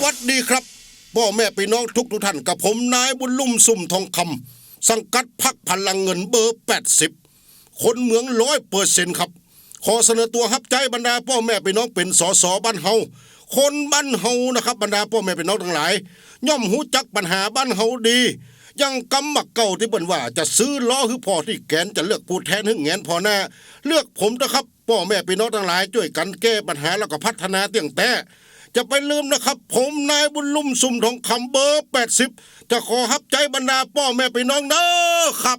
วัสดีครับพ่อแม่พี่น้องทุกทุกท่านกับผมนายบุญลุ่มสุ่มทองคำสังกัดพักพลังเงินเบอร์ 80 คนเมืองร้อยเปอร์เซ็นต์ครับ ขอเสนอตัวฮับใจบรรดาพ่อแม่พี่น้องเป็นสสบ้านเฮาคนบ้านเฮานะครับบรรดาพ่อแม่พี่น้องทั้งหลาย ย่อมหูจักปัญหาบ้านเฮาดียังกำมักเก่าที่เบิ่นว่าจะซื้อล้อคือพอที่แกนจะเลือกผู้แทนหึงแงนพอหน้า เลือกผมนะครับพ่อแม่พี่น้องทั้งหลายช่วยกันแก้ปัญหาแล้วก็พัฒนาเตียงแต่ จะไปลืมนะครับ ผมนายบุญลุ่มสุ่มทองคำเบอร์แปดสิบจะขอฮับใจบรรดาพ่อแม่ไปน้องเด้อครับ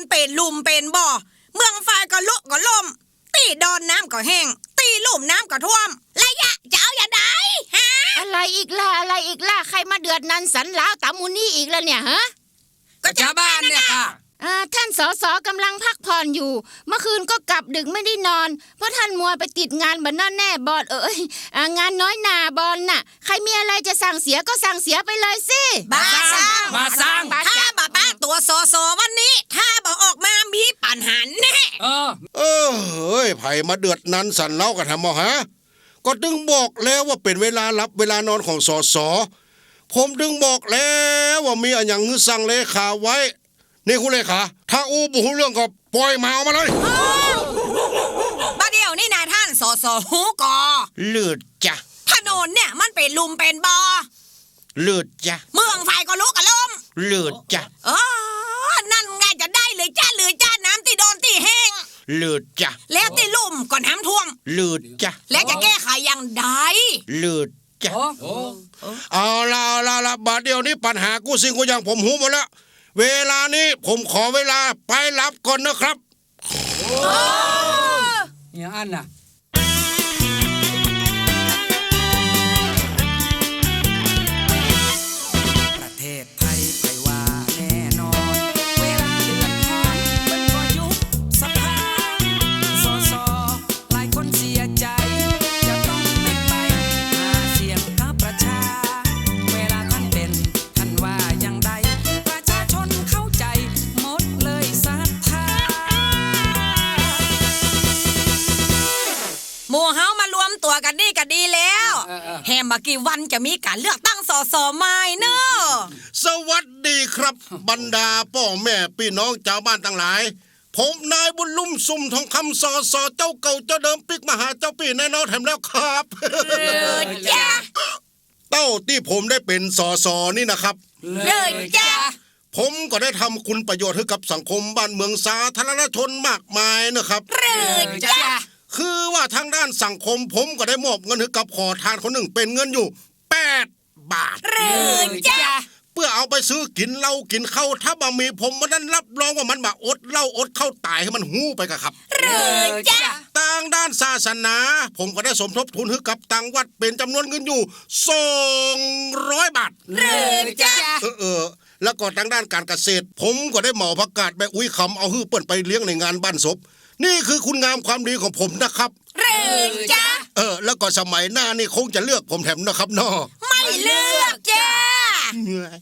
ถนนเป็นลุมเป็นบ่อ เมืองไฟก็ลุกก็ล่ม ตีดอนน้ำก็แห้ง ตีลุ่มน้ำก็ท่วมระยะจะเอาอย่าได้ฮะ อะไรอีกล่ะอะไรอีกล่ะใครมาเดือดนันสันล้าวตามูนี่อีกแล้วเนี่ยฮะก็ชาวบ้านเนี่ยค่ะอ่าท่านสอสอกำลังพักผ่อนอยู่ เมื่อคืนก็กลับดึกไม่ได้นอน เพราะท่านมัวไปติดงานบันนอนแน่บอลเอ้ยอ่างานน้อยหนาบอลน่ะ ใครมีอะไรจะสั่งเสียก็สั่งเสียไปเลยสิบาสร้างมาสร้าง ถ้าบาป้าตัวสอสอวันนี้ ถ้าบอกออกมามีปัญหาแน่ เออ เออเฮ้ย ไผ่มาเดือดนั้นสันเล่ากันทำมอฮะก็ดึงบอกแล้วว่าเป็นเวลารับเวลานอนของสอสอผมดึงบอกแล้วว่ามีอันอย่างงือสั่งเลขาไว้ นี่คุณเลขาถ้าอู้บุหูเรื่องก็ปล่อยหมาออกมาเลยบาเดียวนี่นายท่านสอสอหูกอเลือดจ้ะถนนเนี่ยมันเป็นลุมเป็นบ่อเลือดจ้ะเมืองไฟก็ลุกก็ล่มเลือดจ้ะเออนั่นไงจะได้เลยจ้าเลยจ้าน้ำตีโดนตีแห้งเลือดจ้ะแล้วตีลุ่มก็น้ำท่วมเลือดจ้ะแล้วจะแก้ไขอย่างใดเลือดจ้ะโอ้เอาละเอาละเอาละบาดเดียวนี้ปัญหากูสิ่งกูอย่างผมหูหมดแล้วเวลานี้ผมขอเวลาไปรับก่อนนะครับเนี่ยอันน่ะประ หมู่เฮามารวมตัวกันนี่ก็ดีแล้วเออเออ แฮมมากี่วันจะมีการเลือกตั้งสสใหม่เนอะสวัสดีครับ บรรดาพ่อแม่พี่น้องชาวบ้านทั้งหลาย ผมนายบุญลุ่มสุ่มทองคำสอสอเจ้าเก่าเจ้าเดิมปิกมาหาเจ้าปีแน่นอนแถมแล้วครับจ้าเต้าที่ผมได้เป็นสอสอนี่นะครับเลยจ้าผมก็ได้ทำคุณประโยชน์ให้กับสังคมบ้านเมืองสาธารณชนมากมายนะครับเลยจ้า คือว่าทางด้านสังคมผมก็ได้มอบเงินให้กับขอทานคนหนึ่งเป็นเงินอยู่ 8 บาทเลยจ้าเพื่อเอาไปซื้อกินเหล้ากินข้าวถ้าบะมีผมมันนั้นรับรองว่ามันบาอดเหล้าอดข้าวตายให้มันหู้ไปกะครับเลยจ้าทางด้านศาสนา ผมก็ได้สมทบทุนให้กับทางวัดเป็นจำนวนเงินอยู่200บาทเลยจ้าเออเออแล้วก็ทางด้านการเกษตร ผมก็ได้เหมาประกาศแม่อุ้ยคำเอาฮื้อเปิ้นไปเลี้ยงในงานบ้านศพ นี่คือคุณงามความดีของผมนะครับเลยจ้าเออ แล้วก็สมัยหน้านี่คงจะเลือกผมแถมนะครับนอไม่เลือกจ้าเหนื่อย